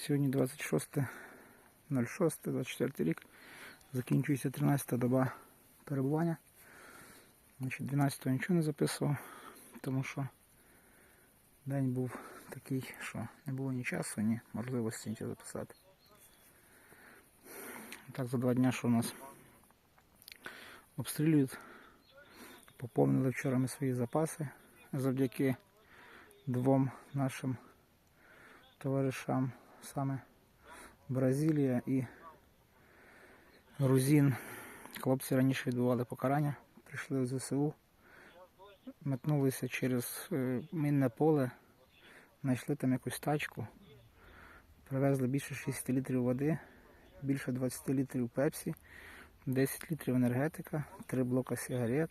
Сьогодні 26.06.24 рік. Закінчується 13 доба перебування. Значить, 12-го нічого не записував, тому що день був такий, що не було ні часу, ні можливості нічого записати. Так, за два дня, що у нас обстрілюють. Поповнили вчора ми свої запаси завдяки двом нашим товаришам, Саме Бразилія і Грузин. Хлопці раніше відбували покарання, прийшли в ЗСУ, метнулися через е, мінне поле, знайшли там якусь тачку, привезли більше 60 літрів води, більше 20 літрів пепсі, 10 літрів енергетика, 3 блока сигарет,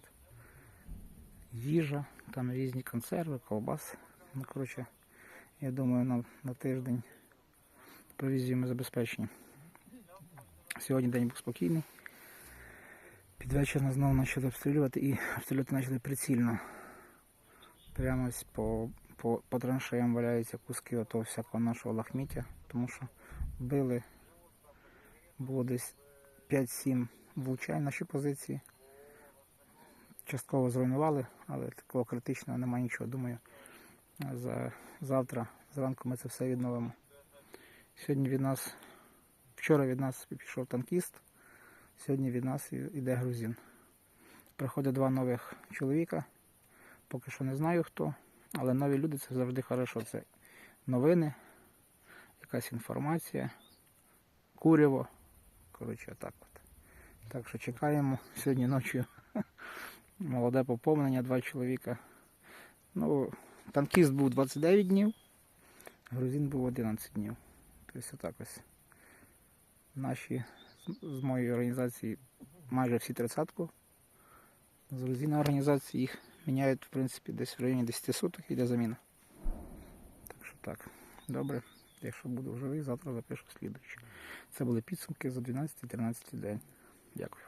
їжа, там різні консерви, ковбаси. Ну, коротше, я думаю, на, на тиждень провізію ми забезпечені. Сьогодні день був спокійний. Під вечір нас знову почали обстрілювати і обстрілювати почали прицільно. Прямо ось по, по, по траншеям валяються куски отого всякого нашого лахміття, тому що били, було десь 5-7 влучань наші позиції. Частково зруйнували, але такого критичного немає нічого. Думаю, за завтра зранку ми це все відновимо. Сьогодні від нас, вчора від нас пішов танкіст, сьогодні від нас іде грузин. Приходять два нових чоловіка. Поки що не знаю хто, але нові люди це завжди хорошо. Це новини, якась інформація, куряво. Коротше, так от. Так що чекаємо сьогодні ночі. Молоде поповнення, два чоловіка. Ну, танкіст був 29 днів, грузин був 11 днів. Тобто так ось. Наші з- моєї організації майже всі тридцятку. З грузина організації їх міняють, в принципі, десь в районі 10 суток іде заміна. Так що так. Добре. Якщо буду живий, завтра запишу слідуючий. Це були підсумки за 12-13 день. Дякую.